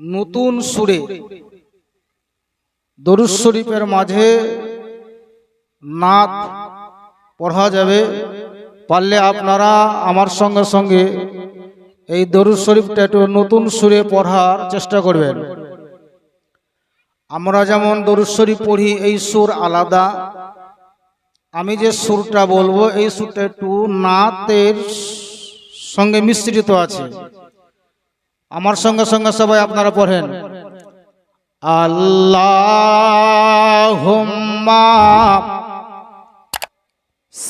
নতুন সুরে। দরুদ শরীফের মাঝে নাত পড়া যাবে। পারলে আপনারা আমার সঙ্গে সঙ্গে এই দরুদ শরীফটা একটু নতুন সুরে পড়ার চেষ্টা করবেন। আমরা যেমন দরুদ শরীফ পড়ি, এই সুর আলাদা। আমি যে সুরটা বলব, এই সুরটা একটু নাতের সঙ্গে মিশ্রিত আছে। আমার সঙ্গে সঙ্গে সবাই আপনারা পড়েন। আল্লাহ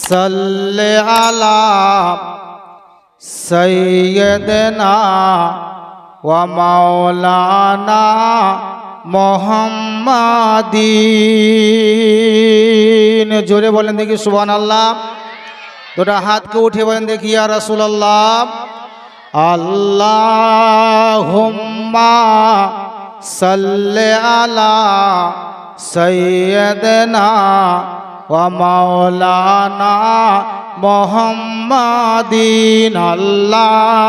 সাল্লে আলা সৈয়দনা ওয়া মাওলানা মোহাম্মদিন। জোরে বলেন দেখি সুবহান আল্লাহ দুটা হাতকে উঠে বলেন দেখি, ইয়া রাসূলুল্লাহ। আল্লাহুম্মা সাল্লি আলা সাইয়্যিদিনা ওয়া মাওলানা মুহাম্মাদিন। আল্লাহুম্মা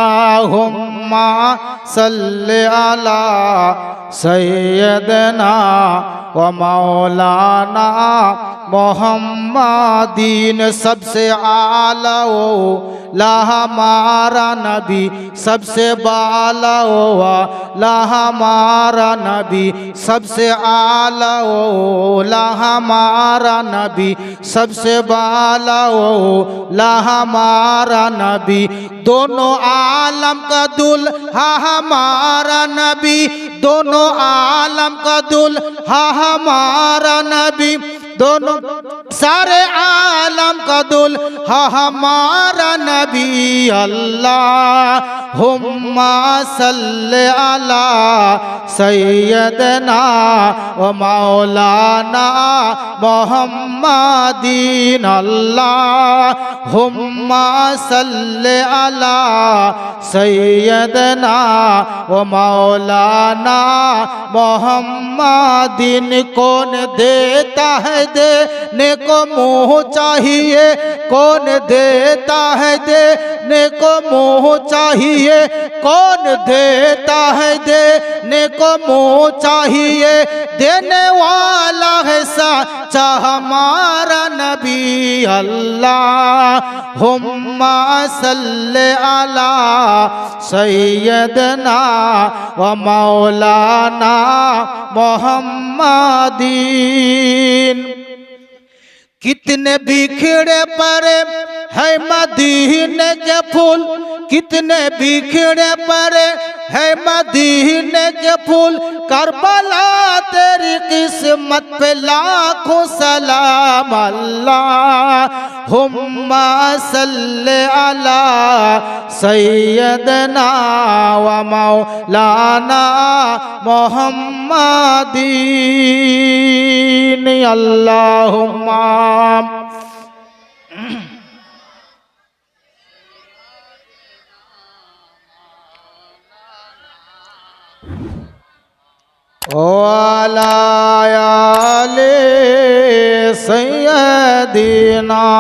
সাল্লি আলা سیدنا و مولانا محمدین سب سے عالی لا ہمارا نبی سب سے بالا لا ہمارا نبی سب سے عالی لا ہمارا نبی سب سے بالا لا ہمارا نبی، دونوں عالم کا دل ہمارا نبی दोनों आलम का दुल हा हमारा नबी दोनों सारे आलम का दुल हा हमारा नबी अल्लाह হুম্মা সাল্লি আলা সৈয়দনা ও মাওলানা মোহাম্মদিন আল্লাহ। হুম্মা সাল্লি আলা সৈয়দনা ও মাওলানা মোহাম্মদিন। কোন দেতা হে দে دینے کو منہ چاہیے، کون دیتا ہے دینے کو منہ چاہیے؟ کون دیتا ہے دینے کو منہ چاہیے؟ دینے والا ہے سچا ہمارا نبی اللہ ہم صلی اللہ سیدنا و مولانا محمدین۔ کتنے بکھڑے پر ہے مدینے کے پھول؟ کتنے بکھڑے پر ہے مدینے کے پھول؟ کربلا تیری قسمت پہ لاکھوں سلام اللہ هم صل على سيدنا ومولانا محمد. اللهم وعلى آل سيدنا